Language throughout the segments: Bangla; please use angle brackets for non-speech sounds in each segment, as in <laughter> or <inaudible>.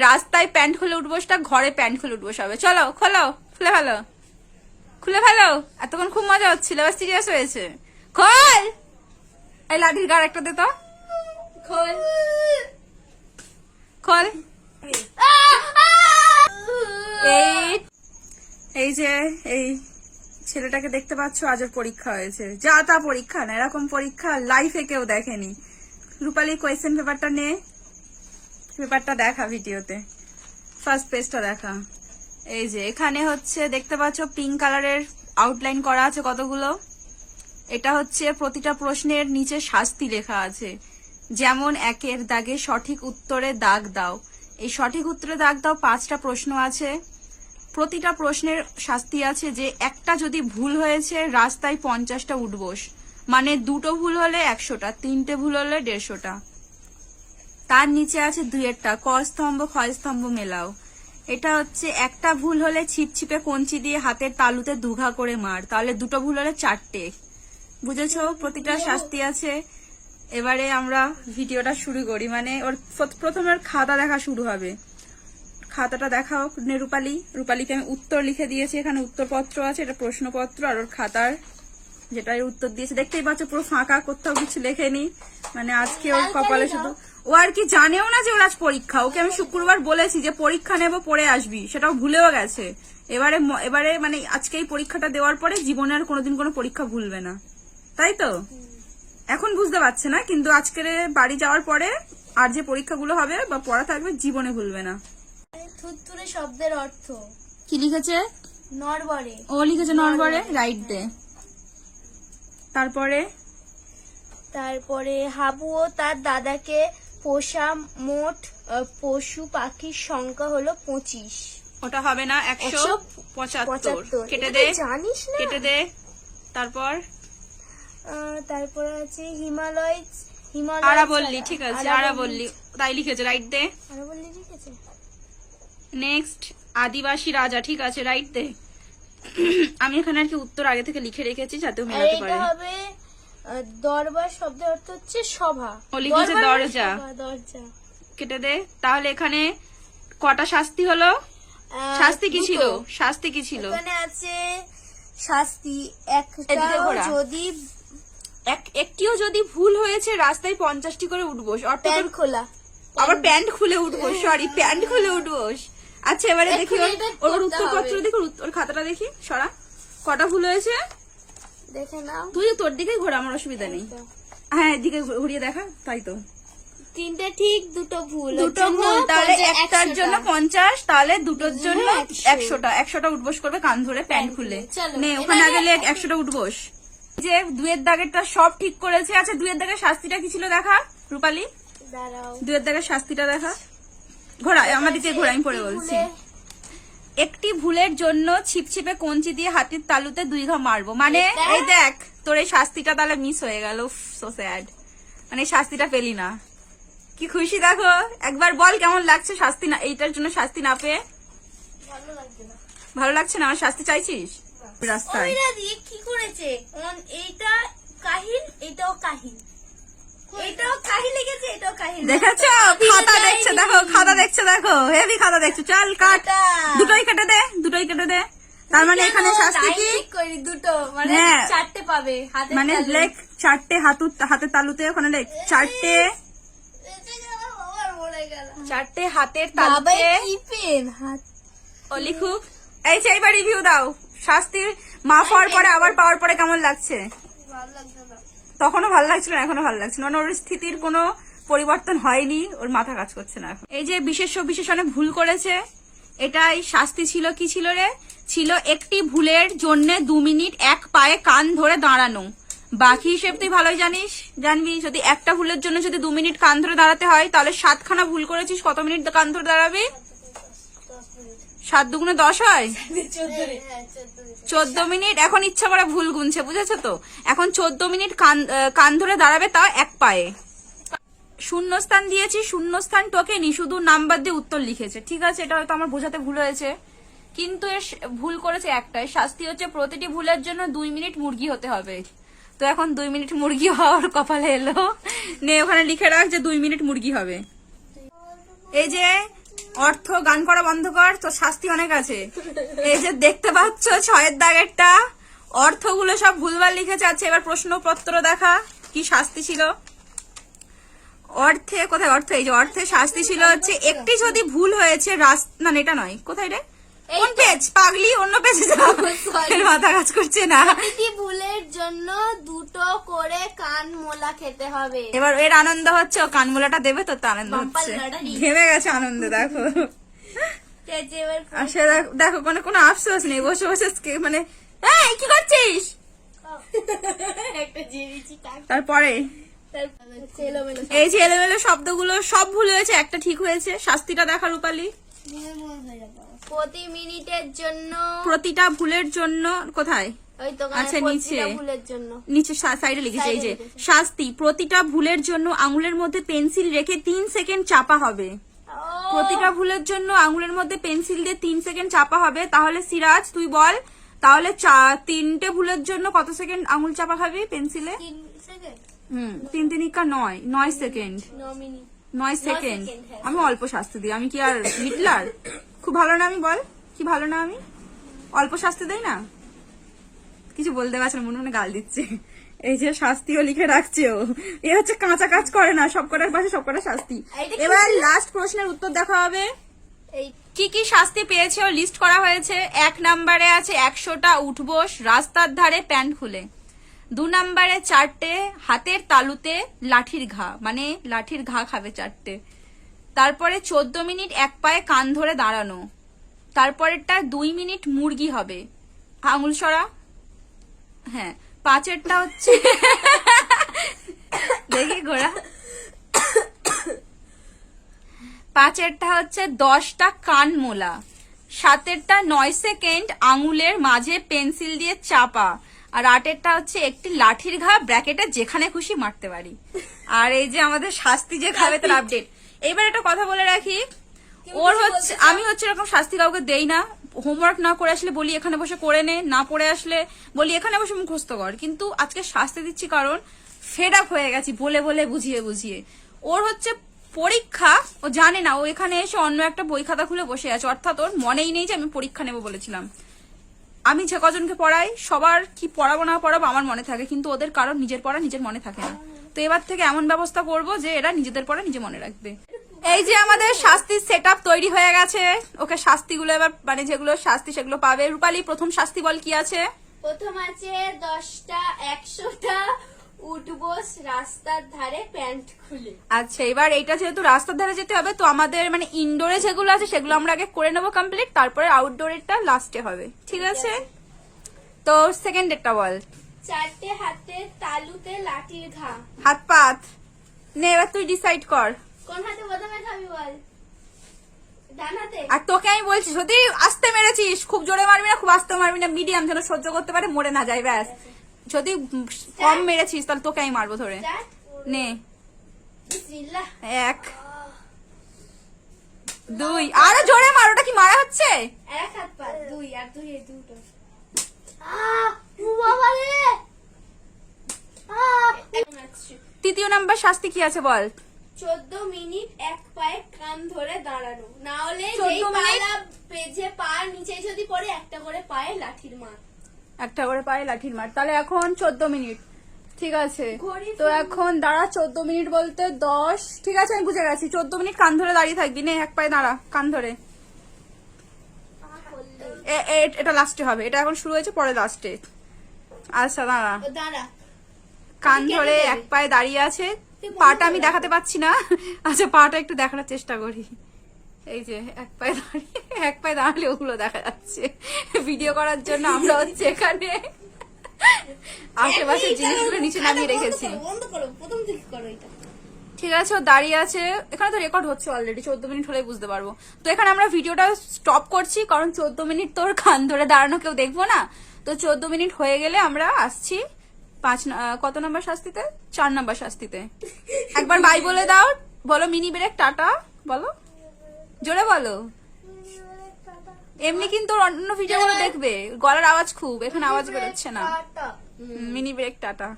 রাস্তায় প্যান্ট খুলে উঠবোসটা ঘরে প্যান্ট খুলে উঠবোস হবে। চলো, খোলো, খুলে ফেলো। খুলে ফেলো? এতক্ষণ খুব মজা হচ্ছিল এবার সিরিয়াস হয়েছে। খোল! এই লাঠির গাড় একটা দে তো। খোল। খোল। এই এই যে, এই ছেলেটাকে দেখতে পাচ্ছ, আজ পরীক্ষা হয়েছে। যা তা পরীক্ষা না, এরকম পরীক্ষা লাইফে কেউ দেখেনি। রূপালী কোয়েশ্চেন পেপারটা নে। পেপারটা দেখা ভিডিওতে। ফার্স্ট পেজটা দেখা। এই যে, এখানে হচ্ছে, দেখতে পাচ্ছ পিঙ্ক কালারের আউটলাইন করা আছে কতগুলো? এটা হচ্ছে, প্রতিটা প্রশ্নের নিচে শাস্তি লেখা আছে। যেমন, একের দাগে সঠিক উত্তরে দাগ দাও। এই সঠিক উত্তরে দাগ দাও, পাঁচটা প্রশ্ন আছে। প্রতিটা প্রশ্নের শাস্তি আছে যে, একটা যদি ভুল হয়েছে, রাস্তায় পঞ্চাশটা উঠবোস। মানে দুটো ভুল হলে একশোটা, তিনটে ভুল হলে দেড়শোটা। তার নিচে আছে দুইয়েরটা। ক স্তম্ভ ক্ষয় স্তম্ভ মেলাও। এটা হচ্ছে একটা ভুল হলে ছিপছিপে কঞ্চি দিয়ে হাতের তালুতে দুঘা করে মার। তাহলে দুটো ভুল হলে চারটে। বুঝেছ? প্রতিটা শাস্তি আছে। এবারে আমরা ভিডিওটা শুরু করি। মানে ওর প্রথমে ওর খাতা দেখা শুরু হবে। খাতাটা দেখাও নে রূপালী রূপালীকে আমি উত্তর লিখে দিয়েছি। এখানে উত্তরপত্র আছে এটা প্রশ্নপত্র। আর ওর খাতার যেটা উত্তর দিয়েছে। দেখতেই পাচ্ছ পুরো ফাঁকা কোথাও কিছু লেখেনি। মানে আজকে ওর কপালে শুধু ও আর কি জানেও না যে ওর আজ পরীক্ষা। ওকে আমি শুক্রবার বলেছি যে পরীক্ষা নেব পড়ে আসবি। সেটাও ভুলেও গেছে। এবারে এবারে মানে আজকে এই পরীক্ষাটা দেওয়ার পরে জীবনে আর কোনোদিন কোনো পরীক্ষা ভুলবে না। তাই তো? এখন বুঝতে পারছে না কিন্তু আজকের বাড়ি যাওয়ার পরে আর যে পরীক্ষাগুলো হবে বা পড়া থাকবে জীবনে ভুলবে না। থুতথুরে শব্দের অর্থ। কি লিখেছে? নরবরে ও লিখেছে নরবরে রাইট দে। তারপরে? তারপরে হাবু ও তার দাদাকে পোষা মোট পশু পাখির সংখ্যা হলো পঁচিশ। ওটা হবে না একশো পঁচাত্তর। কেটে দে জানিস না। কেটে দে। তারপর? তারপরে আছে হিমালয় হিমালয় আরা বললি ঠিক আছে আরা বললি। তাই লিখেছে রাইট দে। আরা বললি ঠিক আছে। নেক্সট আদিবাসী রাজা ঠিক আছে রাইট দে। আমি এখানে আর কি উত্তর আগে থেকে লিখে রেখেছি যাতে এটা হবে দরবার শব্দের অর্থ হচ্ছে সভা। লিখেছে মানে দরজা। দরজা। কেটে দে। তাহলে এখানে কটা শাস্তি হলো? শাস্তি কি ছিল? শাস্তি কি ছিল? এখানে আছে শাস্তি। একটা যদি এক- একটিও যদি ভুল হয়েছে রাস্তায় পঞ্চাশটি করে উঠবোস। অর্থাৎ খোলা। আবার প্যান্ট খুলে উঠবো সরি প্যান্ট খুলে উঠবোস। আচ্ছা এবারে দেখি ওর- উত্তরপত্র। দেখি উত্তর- ওর খাতাটা দেখি। সরা। কটা ভুল হয়েছে? দেখে নাও। তুই তোর দিকেই ঘোরা আমার অসুবিধা নেই। হ্যাঁ এদিকে ঘুরিয়ে দেখা তাই তো। তিনটে ঠিক দুটো ভুল। দুটো ভুল তাহলে একটার জন্য পঞ্চাশ তাহলে দুটোর জন্য একশোটা। একশোটা উঠবোস করবে কান ধরে প্যান্ট খুলে। নে ওখানে আগে লেখ একশোটা উঠবোস। যে দুয়ের দাগেরটা সব ঠিক করেছে। আচ্ছা দুয়ের দাগের শাস্তিটা কি ছিল দেখা রূপালী? দুয়ের দাগের শাস্তিটা দেখা। ঘোরা আমার দিকে ঘোরা আমি পরে বলছি। একটি ভুলের জন্য ছিপছিপে কঞ্চি দিয়ে হাতির তালুতে দুই ঘা মারবো। মানে এই দেখ। তোর এই শাস্তিটা তাহলে মিস হয়ে গেল। সো স্যাড মানে শাস্তিটা পেলি না। কি খুশি দেখো। একবার বল কেমন লাগছে শাস্তি না এইটার জন্য শাস্তি না পেয়ে? ভালো লাগছে না। আমার শাস্তি চাইছিস? রাস্তায় কি করেছে? এইটা কাহিল এটাও কাহিল। দেখেছ? খাতা দেখছে দেখো খাতা দেখছে দেখো। হেভি খাতা দেখছ। চল কাট। দুটোই কেটে দে দুটোই কেটে দে। তার মানে এখানে শাস্তি কি? দুটো। মানে হ্যাঁ। চারটে পাবে মানে লেখ চারটে হাতু হাতের তালুতে ওখানে লেখ চারটে। চারটে হাতের তালুতে। কি পেন? হাত ও এই রিভিউ দাও। শাস্তির মাফ হওয়ার পরে আবার পাওয়ার পরে কেমন লাগছে? ভালো লাগছে না তখনও ভালো লাগছিল না এখনও ভালো লাগছে না। মানে ওর স্থিতির কোনো পরিবর্তন হয়নি, ওর মাথা কাজ করছে না এই যে বিশেষ বিশেষণে ভুল করেছে, এটাই শাস্তি ছিল কি ছিল রে? ছিল একটি ভুলের জন্য দু মিনিট এক পায়ে কান ধরে দাঁড়ানো। বাকি হিসেব তুই ভালোই জানিস, জানবি? যদি একটা ভুলের জন্য যদি দু মিনিট কান ধরে দাঁড়াতে হয়, তাহলে সাতখানা ভুল করেছিস, কত মিনিট কান ধরে দাঁড়াবি? সাত দুগুণে দশ হয়? চোদ্দ মিনিট। এখন ইচ্ছা করে ভুল গুনছে বুঝেছ তো? এখন চোদ্দ মিনিট কান ধরে দাঁড়াবে তাও এক পায়ে। শূন্যস্থান দিয়েছি শূন্য শূন্যস্থান টোকেনি শুধু নাম্বার দিয়ে উত্তর লিখেছে। ঠিক আছে এটা হয়তো আমার বোঝাতে ভুল হয়েছে। কিন্তু এর ভুল করেছে একটাই। শাস্তি হচ্ছে প্রতিটি ভুলের জন্য দুই মিনিট মুরগি হতে হবে। তো এখন দুই মিনিট মুরগি হওয়ার কপালে এলো। নে ওখানে লিখে রাখ যে দুই মিনিট মুরগি হবে। এই যে অর্থ গান করা বন্ধ কর তোর শাস্তি অনেক আছে। এই যে দেখতে পাচ্ছ ছয়ের দাগেরটা অর্থগুলো সব ভুলভাল লিখেছে। আছে এবার প্রশ্নপত্র দেখা কি শাস্তি ছিল? অর্থে কোথায় অর্থ? এই যে অর্থে শাস্তি ছিল হচ্ছে একটি যদি ভুল হয়েছে রাস- না এটা নয়। কোথায় রে? কোন পেজ পাগলি অন্য পেজে যাও. <laughs> মাথা কাজ করছে না। ভুলের জন্য দুটো করে কান মোলা খেতে হবে। এবার এর আনন্দ হচ্ছে ও কানমুলাটা দেবে তো আনন্দ হচ্ছে। ঘেমে গেছে আনন্দ দেখো। দেখো- কোনো কোনো আফসোস নেই বসে বসে মানে এই কি করছিস? তারপরে? এই যে এলোমেলো শব্দগুলো সব ভুল হয়েছে একটা ঠিক হয়েছে শাস্তিটা দেখা রূপালি। প্রতি মিনিটের জন্য প্রতিটা ভুলের জন্য কোথায়? আচ্ছা, নিচে। নিচে সাইডে লিখেছে এই যে। শাস্তি প্রতিটা ভুলের জন্য আঙুলের মধ্যে পেন্সিল রেখে তিন সেকেন্ড চাপা হবে। প্রতিটা ভুলের জন্য আঙুলের মধ্যে পেন্সিল দিয়ে তিন সেকেন্ড চাপা হবে। তাহলে সিরাজ তুই বল তাহলে তিনটে ভুলের জন্য কত সেকেন্ড আঙুল চাপা খাবি পেন্সিলে? তিন হুম তিন তিনিকা নয় নয় সেকেন্ড। নয় সেকেন্ড। হ্যাঁ। আমি অল্প শাস্তি দিই আমি কি আর হিটলার? খুব ভালো না আমি বল কি ভালো না আমি অল্প শাস্তি দেই না? কিছু বলতে পারছে না মনে মনে গাল দিচ্ছে। এই যে শাস্তিও লিখে রাখছে ও। এ হচ্ছে কাঁচা কাজ করে না সব কটার পাশে সব কটা শাস্তি। এবার লাস্ট প্রশ্নের উত্তর দেখা হবে। কি কি শাস্তি পেয়েছে ও লিস্ট করা হয়েছে? এক নাম্বারে আছে একশোটা উঠবোস রাস্তার ধারে প্যান্ট খুলে। দু নাম্বারে চারটে হাতের তালুতে লাঠির ঘা মানে লাঠির ঘা খাবে চারটে। তারপরে চোদ্দ মিনিট এক পায়ে কান ধরে দাঁড়ানো। তারপরেরটা দুই মিনিট মুরগি হবে। আঙুল সরা হ্যাঁ পাঁচেরটা হচ্ছে দেখি ঘোড়া পাঁচেরটা হচ্ছে দশটা কান মোলা সাতেরটা নয় সেকেন্ড আঙুলের মাঝে পেন্সিল দিয়ে চাপা আর আটেরটা হচ্ছে একটি লাঠির ঘা ব্র্যাকেটে যেখানে খুশি মারতে পারি। আর এই যে আমাদের শাস্তি যে খাবে তার আপডেট এইবার একটা কথা বলে রাখি ওর হচ্ছে আমি হচ্ছে এরকম শাস্তি কাউকে দেই না হোমওয়ার্ক না করে আসলে বলি এখানে বসে করে নে, না পড়ে আসলে বলি এখানে বসে মুখস্থ কর। কিন্তু আজকে শাস্তি দিচ্ছি কারণ ফেড আপ হয়ে গেছি, বলে বলে বুঝিয়ে বুঝিয়ে। ওর হচ্ছে পরীক্ষা, ও জানে না, ও এখানে এসে অন্য একটা বই খাতা খুলে বসে আছে। অর্থাৎ ওর মনেই নেই যে আমি পরীক্ষা নেব বলেছিলাম। আমি যে কজনকে পড়াই, সবার কি পড়াবো না পড়াবো আমার মনে থাকে, কিন্তু ওদের কারণ নিজের পড়া নিজের মনে থাকে না। তো এবার থেকে এমন ব্যবস্থা করব যে এরা নিজেদের পড়া নিজে মনে রাখবে। এই যে আমাদের শাস্তির সেট তৈরি হয়ে গেছে। ওকে শাস্তিগুলো এবার মানে যেগুলো শাস্তি সেগুলো পাবে। রূপালী প্রথম শাস্তি বল কি আছে? প্রথম আছে দশটা একশোটা উঠবোস রাস্তার ধারে প্যান্ট খুলে। আচ্ছা এবার এটা যেহেতু রাস্তার ধারে যেতে হবে তো আমাদের মানে ইনডোরে যেগুলো আছে সেগুলো আমরা আগে করে নেব কমপ্লিট তারপরে আউটডোরেরটা লাস্টে হবে। ঠিক আছে? তো সেকেন্ড ডেটটা বল। চারটে হাতে তালুতে লাঠির ঘা। হাত। পাত নে এবার তুই ডিসাইড কর। কোন হাতে প্রথমে খাবি বল? আর তোকে আমি বলছি যদি আস্তে মেরেছিস। খুব জোরে মারবি না খুব আস্তে মারবি না মিডিয়াম যেন সহ্য করতে পারে মরে না যায় ব্যাস। যদি কম মেরেছিস তাহলে তোকে আমি মারবো ধরে। নে। এক। দুই। আরে জোরে মার ওটা কি মারা হচ্ছে? এক হাত পা দুই আর দুই এই দুটো। আহ ও বাবা রে। আহ। তৃতীয় নাম্বার শাস্তি কি আছে বল? চোদ্দ মিনিট এক পায়ে কান ধরে দাঁড়ানো। না হলে 14 যেই মিনিট? পালা যে পা নিচে যদি পড়ে একটা করে পায়ে লাঠির মার। একটা করে পায়ে লাঠির মার। তাহলে এখন চোদ্দ মিনিট। ঠিক আছে? ঘড়ি তো এখন দাঁড়া চোদ্দ মিনিট বলতে দশ। ঠিক আছে আমি বুঝে গেছি। চোদ্দ মিনিট কান ধরে দাঁড়িয়ে থাকবি। নে এক পায়ে দাঁড়া কান ধরে। এ- এ- এটা লাস্টে হবে। এটা এখন শুরু হয়েছে পরে লাস্টে আচ্ছা দাঁড়া। ও দাঁড়া। কান ধরে এক পায়ে দাঁড়িয়ে আছে। পাটা আমি দেখাতে পাচ্ছি না। আচ্ছা পাটা একটু দেখানোর চেষ্টা করি। এই যে এক পায়ে দাঁড়িয়ে এক পায়ে দাঁড়ালে ওগুলো দেখা যাচ্ছে। ভিডিও করার জন্য আমরা হচ্ছে এখানে। আশেপাশের জিনিসগুলো নিচে নামিয়ে রেখেছি। বন্ধ করো প্রথম থেকে করো এটা ঠিক আছে ও দাঁড়িয়ে আছে। এখানে তো রেকর্ড হচ্ছে অলরেডি চোদ্দ মিনিট হলে বুঝতে পারব। তো এখানে আমরা ভিডিওটা স্টপ করছি কারণ চোদ্দ মিনিট তোর কান ধরে দাঁড়ানো কেউ দেখব না। তো চোদ্দ মিনিট হয়ে গেলে আমরা আসছি। পাঁচ কত নম্বর শাস্তিতে? চার নম্বর শাস্তিতে। একবার বাই বলে দাও বলো মিনি ব্রেক টাটা বলো। জোরে বলো। এমনি কিন্তু অন্য ভিডিওগুলো দেখবে। গলার আওয়াজ খুব এখানে আওয়াজ বেরোচ্ছে না। Mini break tata.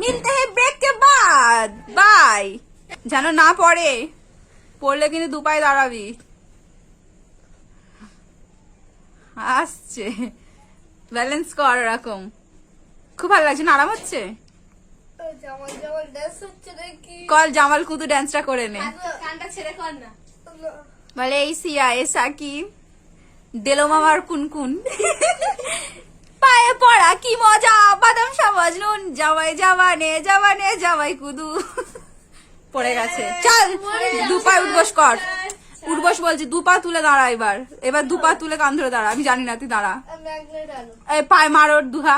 মিলতে হে ব্রেক কে বাদ বাই। যেন না পড়ে পড়লে কিন্তু দুপায়ে দাঁড়াবি। আসছে। ব্যালেন্স কর এরকম খুব ভালো লাগছে না? আরাম হচ্ছে? কল জামাল কুতু ড্যান্সটা করে নে। না। বলে এই সিয়া এ সাকিব দেলো মামার কুনকুন। পায়ে পড়া কি মজা বাদাম সমাজ নুন জামাই জামানে জামানে জামাই কুদু। পড়ে গেছে। চল দু পায়ে উঠবস কর। উঠবস বলছি দু পা তুলে দাঁড়া এবার। এবার দু পা তুলে কান ধরে দাঁড়া। আমি জানি না তুই দাঁড়া। এই পায়ে মার ওর দুহা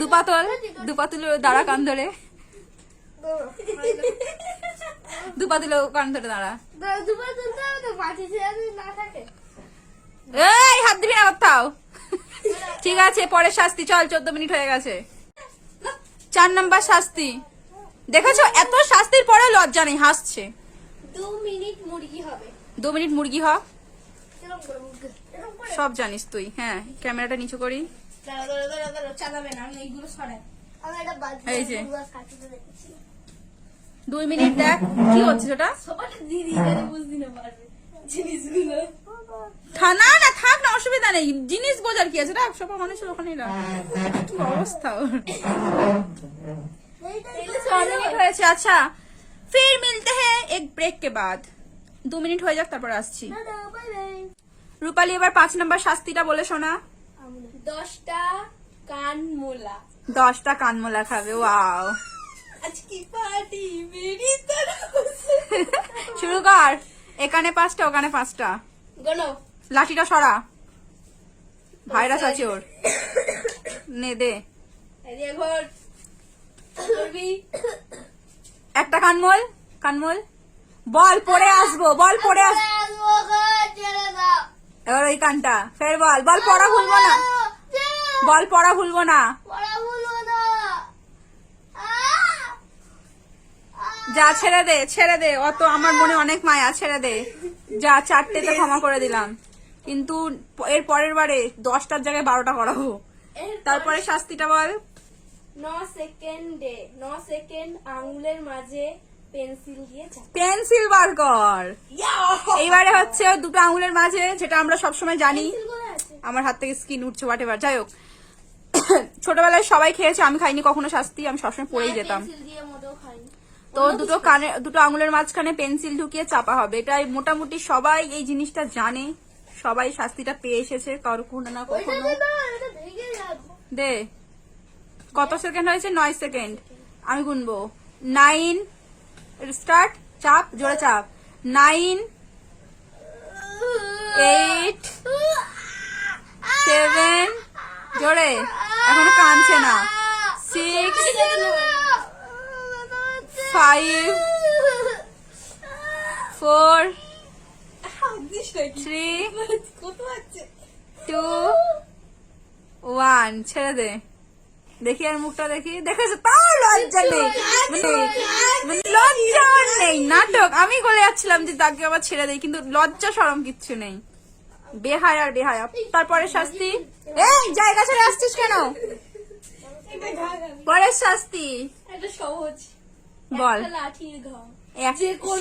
দু পা তোল দু পা তুলে দাঁড়া কান ধরে। দু পা তুলে কান ধরে দাঁড়া। এই হাত দিবি না কোথাও। ঠিক আছে পরের শাস্তি। চল চোদ্দ মিনিট হয়ে গেছে। চার নাম্বার শাস্তি। দেখেছ এত শাস্তির পরে লজ্জা নেই হাসছে। দু মিনিট মুরগি হবে। দু মিনিট মুরগি হ। সব জানিস তুই হ্যাঁ ক্যামেরাটা নিচু করি। এই যে। দুই মিনিট দেখ কি হচ্ছে বুঝতে না থাক না অসুবিধা নেই। জিনিস বোঝার কি আছে? রাখ সব মানুষের কি অবস্থা ওর। আচ্ছা। ফির মিলতে হ্যাঁ এক ব্রেক কে বাদ দু মিনিট হয়ে যাক তারপর আসছি। রূপালী এবার পাঁচ নাম্বার শাস্তিটা বলে শোনা। দশটা কান মোলা দশটা কানমোলা খাবে ওয়াও শুরু কর। এখানে পাঁচটা ওখানে পাঁচটা। লাঠিটা সরা। ভাইরাস আছে ওর। নে দে। একটা কানমোল কানমোল। বল পরে আসব বল পরে আস এবার ওই কানটা ফের বল বল পড়া ভুলবো না। বল পড়া ভুলবো না। যা ছেড়ে দে ছেড়ে দে। অত আমার মনে অনেক মায়া ছেড়ে দে। যা চারটে চারটেতে ক্ষমা করে দিলাম। কিন্তু এর পরের বারে দশটার জায়গায় বারোটা করাবো তারপরে শাস্তিটা বল। ন সেকেন্ডে ন সেকেন্ড আঙুলের মাঝে পেন্সিল দিয়ে পেন্সিল বার কর। এইবারে হচ্ছে দুটো আঙুলের মাঝে যেটা আমরা সবসময় জানি। আমার হাত থেকে স্কিন উঠছে হোয়াট এভার যাই হোক। ছোটবেলায় সবাই খেয়েছে আমি খাইনি কখনো শাস্তি আমি সবসময় পড়েই যেতাম। তো দুটো কানে দুটো আঙুলের মাঝখানে পেন্সিল ঢুকিয়ে চাপা হবে। এটাই মোটামুটি সবাই এই জিনিসটা জানে। সবাই শাস্তিটা পেয়ে এসেছে কারও কোনো না কখনো। দে। কত সেকেন্ড হয়েছে? নয় সেকেন্ড। আমি গুনবো। নাইন স্টার্ট চাপ জোরে চাপ। নাইন এইট সেভেন জোরে। এখনও কানছে না। Six five four three two one ছেড়ে দে। দেখি আর মুখটা দেখি। দেখেছ তাও লজ্জা নেই। মানে মানে লজ্জা নেই। নাটক। আমি বলে যাচ্ছিলাম যে তাকে আবার ছেড়ে দেই কিন্তু লজ্জা সরম কিচ্ছু নেই। বেহায় আর বেহায়া। তারপরে শাস্তি? এই জায়গা ছেড়ে আসছিস কেন? পরের শাস্তি? বল।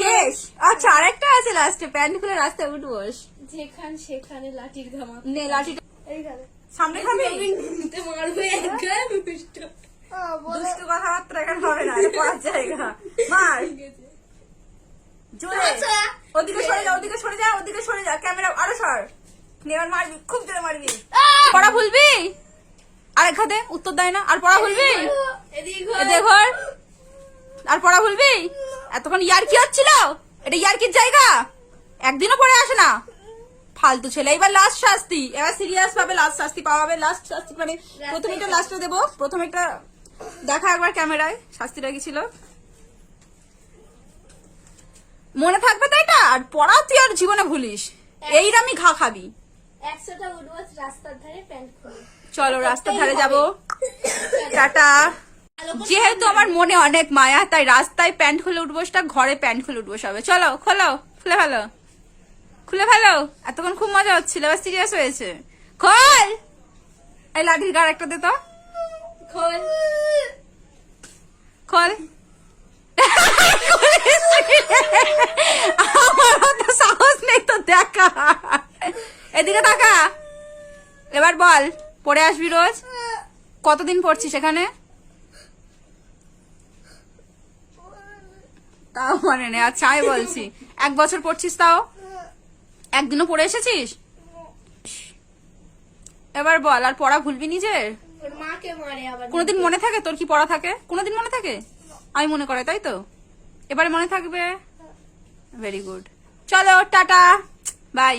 শেষ। আচ্ছা আরেকটা আছে লাস্টে প্যান্ট খুলে রাস্তায় উঠবোস। যেখান সেখানে লাঠির ঘাম নে লাঠিটা সামনে খাবি ঘুমতে মারবে একগায় দুষ্ট। দুষ্টু কথাবার্তা এখানে হবে না এটা পড়ার জায়গা। মার। জোরে। ওদিকে সরে যা ওদিকে সরে যা ওদিকে সরে যা ক্যামেরা আরও সর। নেওয়ার মারবি খুব জোরে মারবি। পড়া ভুলবি? আরেক হাতে উত্তর দেয় না আর পড়া ভুলবি? দেখর আর পড়া ভুলবি? এতক্ষণ ইয়ার কি হচ্ছিল? এটা ইয়ারকির জায়গা? একদিনও পড়ে আসে না। ফালতু ছেলে। এবার লাস্ট শাস্তি। এবার সিরিয়াস ভাবে লাস্ট শাস্তি পাওয়া হবে। লাস্ট শাস্তি মানে প্রথমে একটা লাস্টে দেবো। প্রথমে একটা দেখা একবার ক্যামেরায়। শাস্তিটা কি ছিল? মনে থাকবে তাই এটা? আর পড়া তুই আর জীবনে ভুলিস। এইরামই ঘা খাবি। একশোটা উঠবস রাস্তার ধারে প্যান্ট খুলে। চলো রাস্তার ধারে যাব। টাটা। যেহেতু আমার মনে অনেক মায়া তাই রাস্তায় প্যান্ট খুলে উঠবোসটা ঘরে প্যান্ট খুলে উঠবোস হবে। চলো খোলো খুলে ফেলো। খুলে ফেলো। এতক্ষণ খুব মজা হচ্ছিল, এবার সিরিয়াস হয়েছে। খোল! এই লাঠির গাড় একটা দে তো। খোল। খোল। আমার অত সাহস নেই তো দেখা। এদিকে তাকা। পড়ে আসবি রোজ? কতদিন পড়ছিস এখানে? তাও মানে নেই আচ্ছা আমি বলছি। এক বছর পড়ছিস তাও? একদিনও পড়ে এসেছিস? এবার বল আর পড়া ভুলবি নিজের? কোনদিন মনে থাকে তোর কি পড়া থাকে? কোনোদিন মনে থাকে? আমি মনে করে তাই তো? এবারে মনে থাকবে? ভেরি গুড চলো টাটা। বাই।